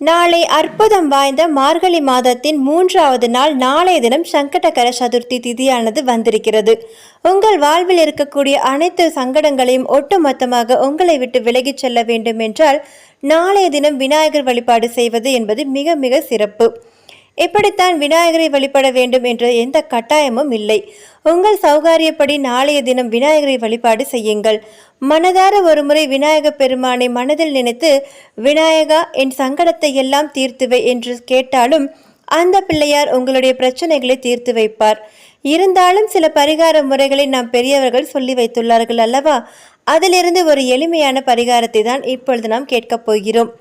நாளை அற்புதம் வாய்ந்த மார்கழி மாதத்தின் மூன்றாவது நாள் நாளைய தினம் சங்கடகர சதுர்த்தி திதியானது வந்திருக்கிறது. உங்கள் வாழ்வில் இருக்கக்கூடிய அனைத்து சங்கடங்களையும் ஒட்டுமொத்தமாக உங்களை விட்டு விலகிச் செல்ல வேண்டும் என்றால் நாளைய தினம் விநாயகர் வழிபாடு செய்வது என்பது மிக மிக சிறப்பு. இப்படித்தான் விநாயகரை வழிபட வேண்டும் என்ற எந்த கட்டாயமும் இல்லை. உங்கள் சௌகாரியப்படி நாளைய தினம் விநாயகரை வழிபாடு செய்யுங்கள். மனதார ஒருமுறை விநாயக பெருமானை மனதில் நினைத்து விநாயகா என் சங்கடத்தை எல்லாம் தீர்த்துவை என்று கேட்டாலும் அந்த பிள்ளையார் உங்களுடைய பிரச்சனைகளை தீர்த்து வைப்பார். இருந்தாலும் சில பரிகார முறைகளை நாம் பெரியவர்கள் சொல்லி வைத்துள்ளார்கள் அல்லவா? அதிலிருந்து ஒரு எளிமையான பரிகாரத்தை தான் இப்பொழுது நாம் கேட்கப் போகிறோம்.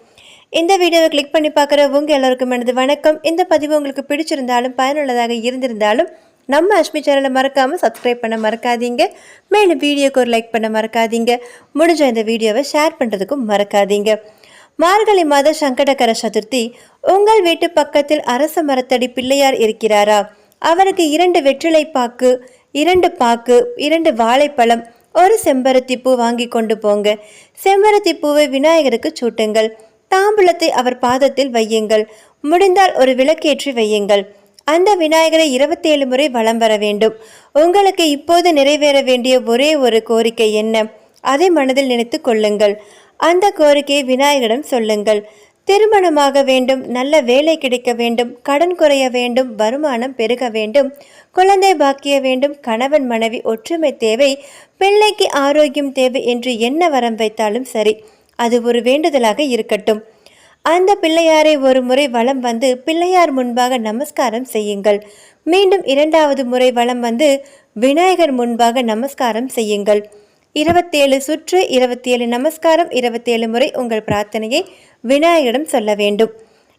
இந்த வீடியோவை கிளிக் பண்ணி பார்க்குற உங்கள் எல்லோருக்கும் எனது வணக்கம். இந்த பதிவு உங்களுக்கு பிடிச்சிருந்தாலும் பயனுள்ளதாக இருந்திருந்தாலும் நம்ம அஷ்மி சேனலை மறக்காமல் சப்ஸ்கிரைப் பண்ண மறக்காதீங்க. மேலும் வீடியோக்கு ஒரு லைக் பண்ண மறக்காதீங்க. முடிஞ்ச இந்த வீடியோவை ஷேர் பண்ணுறதுக்கும் மறக்காதீங்க. மார்கழி மாத சங்கடகர சதுர்த்தி உங்கள் வீட்டு பக்கத்தில் அரச மரத்தடி பிள்ளையார் இருக்கிறாரா? அவருக்கு இரண்டு வெற்றிலை பாக்கு இரண்டு பாக்கு இரண்டு வாழைப்பழம் ஒரு செம்பருத்தி பூ வாங்கி கொண்டு போங்க. செம்பருத்தி பூவை விநாயகருக்கு சூட்டுங்கள். தாம்பூலத்தை அவர் பாதத்தில் வையுங்கள். முடிந்தால் ஒரு விளக்கேற்றி வையுங்கள். அந்த விநாயகரை இருபத்தேழு முறை வலம் வர வேண்டும். உங்களுக்கு இப்போது நிறைவேற வேண்டிய ஒரே ஒரு கோரிக்கை என்ன? அதை மனதில் நினைத்து கொள்ளுங்கள். அந்த கோரிக்கையை விநாயகரிடம் சொல்லுங்கள். திருமணமாக வேண்டும் நல்ல வேலை கிடைக்க வேண்டும் கடன் குறைய வேண்டும் வருமானம் பெருக வேண்டும் குழந்தை பாக்கிய வேண்டும் கணவன் மனைவி ஒற்றுமை தேவை பிள்ளைக்கு ஆரோக்கியம் தேவை என்று என்ன வரம் வைத்தாலும் சரி அது ஒரு வேண்டுதலாக இருக்கட்டும். அந்த பிள்ளையாரை ஒரு முறை வலம் வந்து பிள்ளையார் முன்பாக நமஸ்காரம் செய்யுங்கள். மீண்டும் இரண்டாவது முறை வலம் வந்து விநாயகர் முன்பாக நமஸ்காரம் செய்யுங்கள். இருபத்தேழு சுற்று இருபத்தேழு நமஸ்காரம் இருபத்தேழு முறை உங்கள் பிரார்த்தனையை விநாயகரிடம் சொல்ல வேண்டும்.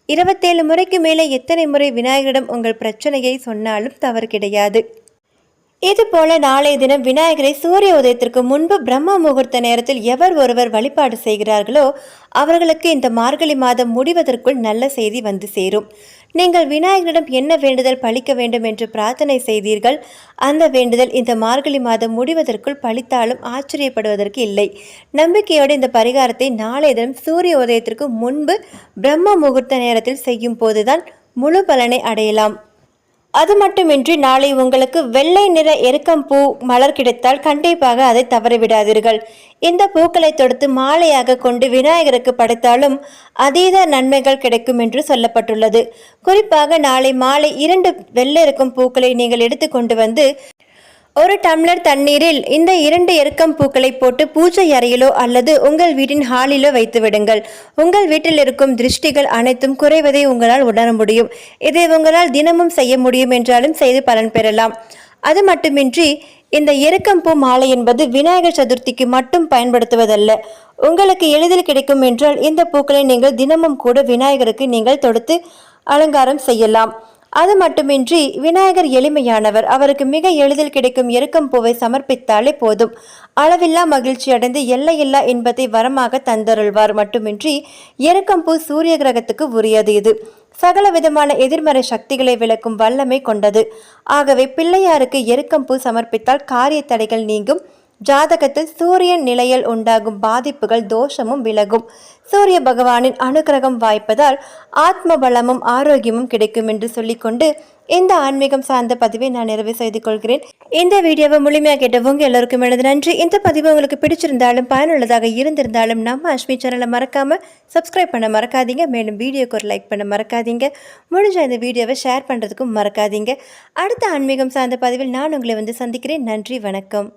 இருபத்தேழு முறைக்கு மேலே எத்தனை முறை விநாயகரிடம் உங்கள் பிரச்சனையை சொன்னாலும் தவறு கிடையாது. இது போல நாளைய தினம் விநாயகரை சூரிய உதயத்திற்கு முன்பு பிரம்ம முகூர்த்த நேரத்தில் எவர் ஒருவர் வழிபாடு செய்கிறார்களோ அவர்களுக்கு இந்த மார்கழி மாதம் முடிவதற்குள் நல்ல செய்தி வந்து சேரும். நீங்கள் விநாயகரிடம் என்ன வேண்டுதல் பழிக்க வேண்டும் என்று பிரார்த்தனை செய்தீர்கள். அந்த வேண்டுதல் இந்த மார்கழி மாதம் முடிவதற்குள் பழித்தாலும் ஆச்சரியப்படுவதற்கு இல்லை. நம்பிக்கையோடு இந்த பரிகாரத்தை நாளைய தினம் சூரிய உதயத்திற்கு முன்பு பிரம்ம முகூர்த்த நேரத்தில் செய்யும் போதுதான் முழு பலனை அடையலாம். அது மட்டுமின்றி நாளை உங்களுக்கு வெள்ளை நிற எருக்கம் பூ மலர் கிடைத்தால் கண்டிப்பாக அதை தவறவிடாதீர்கள். இந்த பூக்களை தொடுத்து மாலையாக கொண்டு விநாயகருக்கு படைத்தாலும் அதீத நன்மைகள் கிடைக்கும் என்று சொல்லப்பட்டுள்ளது. குறிப்பாக நாளை மாலை இரண்டு வெள்ளை இருக்கும் பூக்களை நீங்கள் எடுத்துக்கொண்டு வந்து ஒரு டம்ளர் தண்ணீரில் இந்த இரண்டு எருக்கம் பூக்களை போட்டு பூஜை அறையிலோ அல்லது உங்கள் வீட்டின் ஹாலிலோ வைத்து விடுங்கள். உங்கள் வீட்டில் இருக்கும் திருஷ்டிகள் அனைத்தும் குறைவதை உங்களால் உணர முடியும். இதை உங்களால் தினமும் செய்ய முடியும் என்றாலும் செய்து பலன் பெறலாம். அது மட்டுமின்றி இந்த எருக்கம்பூ மாலை என்பது விநாயகர் சதுர்த்திக்கு மட்டும் பயன்படுத்துவதல்ல. உங்களுக்கு எளிதில் கிடைக்கும் என்றால் இந்த பூக்களை நீங்கள் தினமும் கூட விநாயகருக்கு நீங்கள் தொடுத்து அலங்காரம் செய்யலாம். அது மட்டுமின்றி விநாயகர் எளிமையானவர். அவருக்கு மிக எளிதில் கிடைக்கும் எருக்கம் பூவை சமர்ப்பித்தாலே போதும். அளவில்லா மகிழ்ச்சி அடைந்து எல்லையில்லா இன்பத்தை வரமாக தந்தருள்வார். மட்டுமின்றி எருக்கம்பூ சூரிய கிரகத்துக்கு உரியது இது. சகல விதமான எதிர்மறை சக்திகளை விளக்கும் வல்லமை கொண்டது. ஆகவே பிள்ளையாருக்கு எருக்கம்பூ சமர்ப்பித்தால் காரிய தடைகள் நீங்கும். ஜாதகத்தில் சூரியன் நிலையில் உண்டாகும் பாதிப்புகள் தோஷமும் விலகும். சூரிய பகவானின் அனுகிரகம் வாய்ப்பதால் ஆத்ம பலமும் ஆரோக்கியமும் கிடைக்கும் என்று சொல்லிக்கொண்டு இந்த ஆன்மீகம் சார்ந்த பதிவை நான் நிறைவு செய்து கொள்கிறேன். இந்த வீடியோவை முழுமையாக கேட்டவங்க எல்லோருக்கும் எனது நன்றி. இந்த பதிவு உங்களுக்கு பிடிச்சிருந்தாலும் பயனுள்ளதாக இருந்திருந்தாலும் நம்ம அஷ்மி சேனலை மறக்காமல் சப்ஸ்கிரைப் பண்ண மறக்காதீங்க. மேலும் வீடியோக்கு ஒரு லைக் பண்ண மறக்காதீங்க. முடிஞ்ச இந்த வீடியோவை ஷேர் பண்ணுறதுக்கும் மறக்காதீங்க. அடுத்த ஆன்மீகம் சார்ந்த பதிவில் நான் உங்களை வந்து சந்திக்கிறேன். நன்றி வணக்கம்.